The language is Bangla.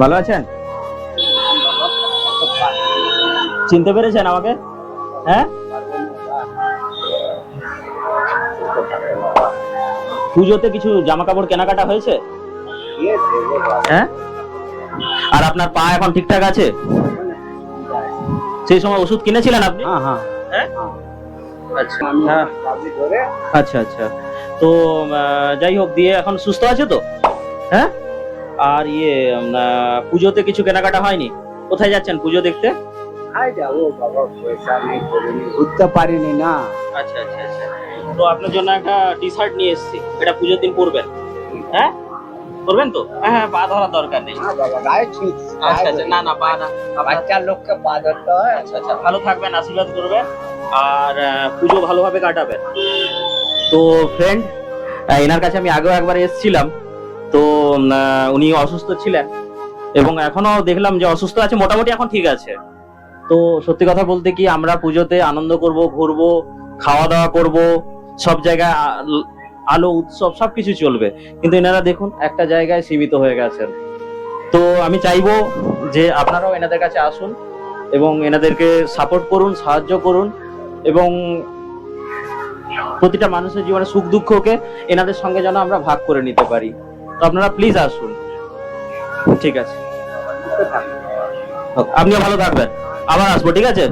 ভালো আছেন? চিনতে পেরেছেন আমাকে? হ্যাঁ? পুজোতে কিছু জামা কাপড় কেনাকাটা হয়েছে? হ্যাঁ? আর আপনার পা এখন ঠিকঠাক আছে? সেই সময় ওষুধ কিনেছিলেন আপনি? হ্যাঁ হ্যাঁ। হ্যাঁ? আচ্ছা হ্যাঁ। আচ্ছা আচ্ছা। তো যাই হোক দিয়ে এখন সুস্থ আছে তো? হ্যাঁ? আর ইয়ে পুজোতে কিছু কেনাকাটা হয়নি? কোথায় যাচ্ছেন পুজো দেখতে? খাই যাব বাবা? পয়সা নেই করিনি ঘুরতে পারিনি না। আচ্ছা আচ্ছা আচ্ছা। তো আপনার জন্য একটা টি শার্ট নিয়ে এসেছি। এটা পুজোর দিন পরবেন। হ্যাঁ? করবেন তো? হ্যাঁ হ্যাঁ পা ধরার দরকার নেই। আচ্ছা আচ্ছা না না পা না বাচ্চা লোককে পা ধরতে হয়। আচ্ছা আচ্ছা ভালো থাকবেন আশীর্বাদ করবেন। আর পুজো ভালোভাবে কাটাবেন। তো ফ্রেন্ড এনার কাছে আমি আগেও একবার এসেছিলাম। তো উনি অসুস্থ ছিলেন এবং এখনও দেখলাম যে অসুস্থ আছে, মোটামুটি এখন ঠিক আছে। তো, সত্যি কথা বলতে কি, আমরা পুজোতে আনন্দ করব, ঘুরবো খাওয়া দাওয়া করব, সব জায়গায় আলো, উৎসব সবকিছু চলবে। কিন্তু এনারা দেখুন, একটা জায়গায় সীমিত হয়ে গেছেন। তো, আমি চাইব যে আপনারাও এনাদের কাছে আসুন এবং এনাদেরকে সাপোর্ট করুন, সাহায্য করুন এবং প্রতিটা মানুষের জীবনে সুখ দুঃখকে এনাদের সঙ্গে যেন আমরা ভাগ করে নিতে পারি। তো আপনারা প্লিজ আসুন। ঠিক আছে। আপনিও ভালো থাকবেন। আবার আসব ঠিক আছে?